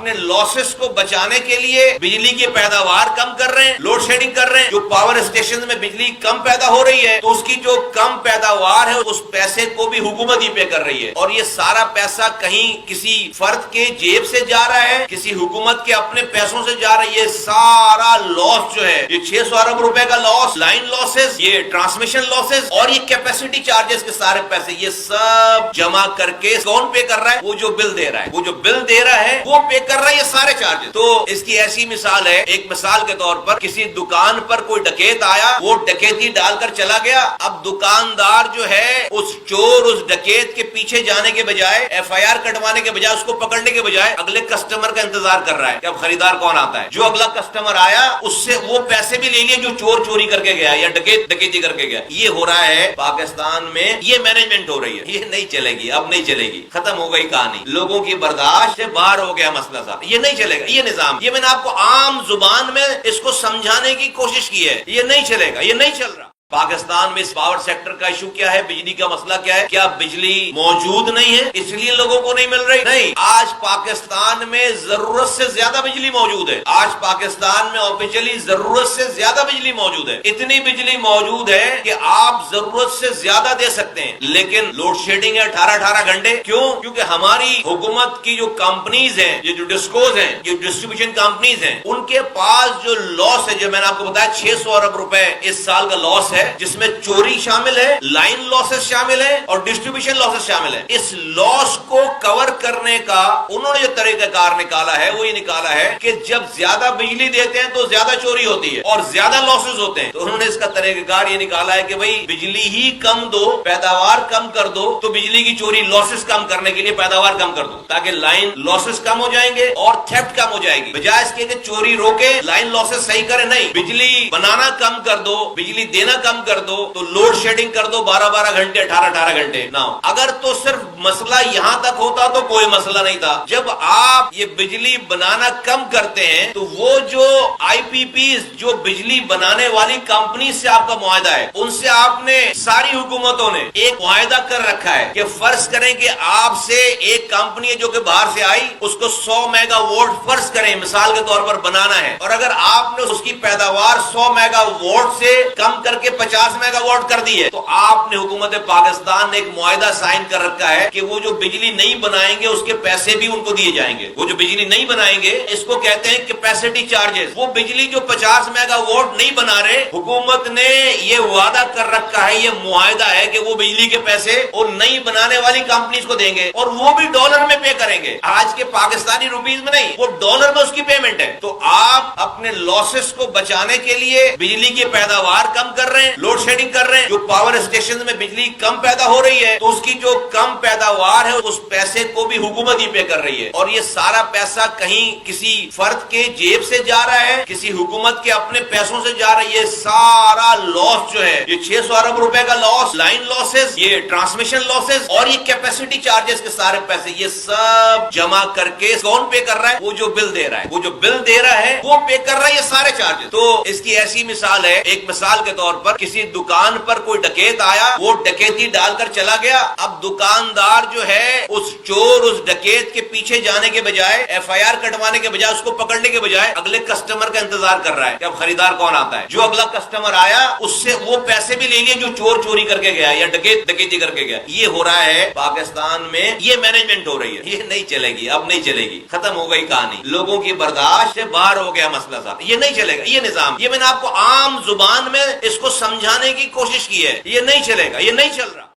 اپنے لاسز کو بچانے کے لیے بجلی کی پیداوار کم کر رہے ہیں لوڈ شیڈنگ کر رہے ہیں، جو پاور اسٹیشن میں بجلی کم پیدا ہو رہی ہے، تو اس کی جو کم پیداوار ہے، اس پیسے کو بھی حکومت ہی پے کر رہی ہے۔ اور یہ سارا پیسہ کہیں کسی فرد کے جیب سے جا رہا ہے، کسی حکومت کے اپنے پیسوں سے جا رہا ہے، یہ سارا لاس جو ہے، یہ چھ سو ارب روپے کا لاس لائن لاسز یہ ٹرانسمیشن لاسز اور یہ کیپیسٹی چارجز کے سارے پیسے، یہ سب جمع کر کے کون پے کر رہا ہے؟ وہ جو بل دے رہا ہے۔ وہ جو بل دے رہا ہے، وہ پے کر رہا ہے یہ سارے چارجز تو اس کی ایسی مثال ہے، ایک مثال کے طور پر کسی دکان پر کوئی ڈکیت آیا، وہ ڈکیتی ڈال کر چلا گیا۔ اب دکاندار جو ہے، اس چور، اس ڈکیت کے پیچھے جانے کے بجائے ایف آئی آر کٹوانے کے بجائے، اس کو پکڑنے کے بجائے اگلے کسٹمر کا انتظار کر رہا ہے کہ اب خریدار کون آتا ہے۔ جو اگلا کسٹمر آیا، اس سے وہ پیسے بھی لے لیے جو چور چوری کر کے گیا یا ڈکیت، ڈکیتی کر کے گیا۔ یہ ہو رہا ہے پاکستان میں، یہ مینجمنٹ ہو رہی ہے۔ یہ نہیں چلے گی، اب نہیں چلے گی۔ ختم ہو گئی کہانی۔ لوگوں کی برداشت سے باہر ہو گیا مسئلہ۔ صاحب یہ نہیں چلے گا، یہ نظام۔ یہ میں نے آپ کو عام زبان میں اس کو سمجھانے کی کوشش کی ہے۔ یہ نہیں چلے گا، یہ نہیں چل رہا۔ پاکستان میں اس پاور سیکٹر کا ایشو کیا ہے؟ بجلی کا مسئلہ کیا ہے؟ کیا بجلی موجود نہیں ہے؟ اس لیے لوگوں کو نہیں مل رہی؟ نہیں۔ آج پاکستان میں ضرورت سے زیادہ بجلی موجود ہے۔ آج پاکستان میں آفیشلی ضرورت سے زیادہ بجلی موجود ہے۔ اتنی بجلی موجود ہے کہ آپ ضرورت سے زیادہ دے سکتے ہیں۔ لیکن لوڈ شیڈنگ ہے اٹھارہ اٹھارہ گھنٹے۔ کیوں؟ کیونکہ ہماری حکومت کی جو کمپنیز ہیں، یہ جو ڈسکوز ہیں جو ڈسٹریبیوشن کمپنیز ہیں، ان کے پاس جو لاس ہے، جو میں نے آپ کو بتایا، چھ سو ارب روپے اس سال کا لاس ہے ہے جس میں چوری شامل ہے لائن لاسز شامل ہے اور ڈسٹریبیوشن لاسز شامل ہے۔ اس لاس کو کور کرنے کا انہوں نے جو طریقہ کار نکالا ہے وہ یہ نکالا ہے کہ جب زیادہ بجلی دیتے ہیں تو زیادہ چوری ہوتی ہے اور زیادہ لاسز ہوتے ہیں۔ تو انہوں نے اس کا طریقہ کار یہ نکالا ہے کہ بھائی، بجلی ہی کم دو، پیداوار کم کر دو، تو بجلی کی چوری لاسز کم کرنے کے لیے پیداوار کم کر دو تاکہ لائن لاسز کم ہو جائیں گے اور تھیفٹ کم ہو جائے گی۔ بجائے اس کے کہ چوری روکے لائن لاسز صحیح کرے، نہیں۔ بجلی بنانا کم کر دو، بجلی دینا کم کم کر دو، تو لوڈ شیڈنگ کر دو، بارہ بارہ گھنٹے، اٹھارہ اٹھارہ گھنٹے۔ نہ اگر تو صرف مسئلہ یہاں تک ہوتا تو کوئی مسئلہ نہیں تھا۔ جب آپ یہ بجلی بنانا کم کرتے ہیں، تو وہ جو آئی پی پی جو بجلی بنانے والی کمپنی سے آپ کا معاہدہ ہے، ان سے آپ نے ساری حکومتوں نے ایک معاہدہ کر رکھا ہے کہ فرض کریں کہ آپ سے ایک کمپنی ہے جو کہ باہر سے آئی، اس کو سو میگا وولٹ فرض کریں، مثال کے طور پر بنانا ہے۔ اور اگر آپ نے اس کی پیداوار سو میگا وولٹ سے کم کر کے پچاس میگا وولٹ کر دی ہے۔ تو آپ نے حکومت پاکستان نے ایک معاہدہ سائن کر رکھا ہے کہ وہ جو بجلی نہیں بنائیں گے، اس کے پیسے بھی ان کو دیے جائیں گے۔ وہ جو بجلی نہیں بنائیں گے، اس کو کہتے ہیں کیپیسٹی چارجز وہ بجلی جو پچاس میگا وولٹ نہیں بنا رہے، حکومت نے یہ وعدہ کر رکھا ہے، یہ معاہدہ ہے کہ وہ بجلی کے پیسے وہ نئی بنانے والی کمپنیز کو دیں گے اور وہ بھی ڈالر میں پے کریں گے۔ آج کے پاکستانی روپیز میں نہیں، وہ ڈالر میں اس کی پیمنٹ ہے۔ تو آپ اپنے لاسز کو بچانے کے لیے بجلی کی پیداوار کم کر رہے ہیں۔ لوڈ شیڈنگ کر رہے ہیں، جو پاور اسٹیشن میں بجلی کم پیدا ہو رہی ہے، تو اس کی جو کم پیداوار ہے، اس پیسے کو بھی حکومت ہی پے کر رہی ہے۔ اور یہ سارا پیسہ کہیں کسی فرد کے جیب سے جا رہا ہے، کسی حکومت کے اپنے پیسوں سے جا رہا ہے، یہ سارا لاس جو ہے، یہ چھ سو ارب روپے کا لاس لائن لاسز یہ ٹرانسمیشن لاسز اور یہ کیپیسٹی چارجز کے سارے پیسے، یہ سب جمع کر کے کون پے کر رہا ہے؟ وہ جو بل دے رہا ہے۔ وہ جو بل دے رہا ہے، وہ پے کر رہا ہے یہ سارے چارجز تو اس کی ایسی مثال ہے، ایک مثال کے طور پر پر کسی دکان پر کوئی ڈکیت آیا، وہ ڈکیتی ڈال کر چلا گیا۔ اب دکاندار جو ہے، اس چور، اس ڈکیت کے پیچھے جانے کے بجائے ایف آئی آر کٹوانے کے بجائے، اس کو پکڑنے کے بجائے اگلے کسٹمر کا انتظار کر رہا ہے کہ اب خریدار کون آتا ہے۔ جو اگلا کسٹمر آیا، اس سے وہ پیسے بھی لے لیے جو چور چوری کر کے گیا یا ڈکیت ڈکیتی کر کے گیا۔ یہ ہو رہا ہے پاکستان میں، یہ مینجمنٹ ہو رہی ہے۔ یہ نہیں چلے گی، اب نہیں چلے گی۔ ختم ہو گئی کہانی۔ لوگوں کی برداشت سے باہر ہو گیا مسئلہ صاحب یہ نہیں چلے گا، یہ نظام۔ یہ میں نے آپ کو عام زبان میں اس کو سمجھانے کی کوشش کی ہے۔ یہ نہیں چلے گا، یہ نہیں چل رہا۔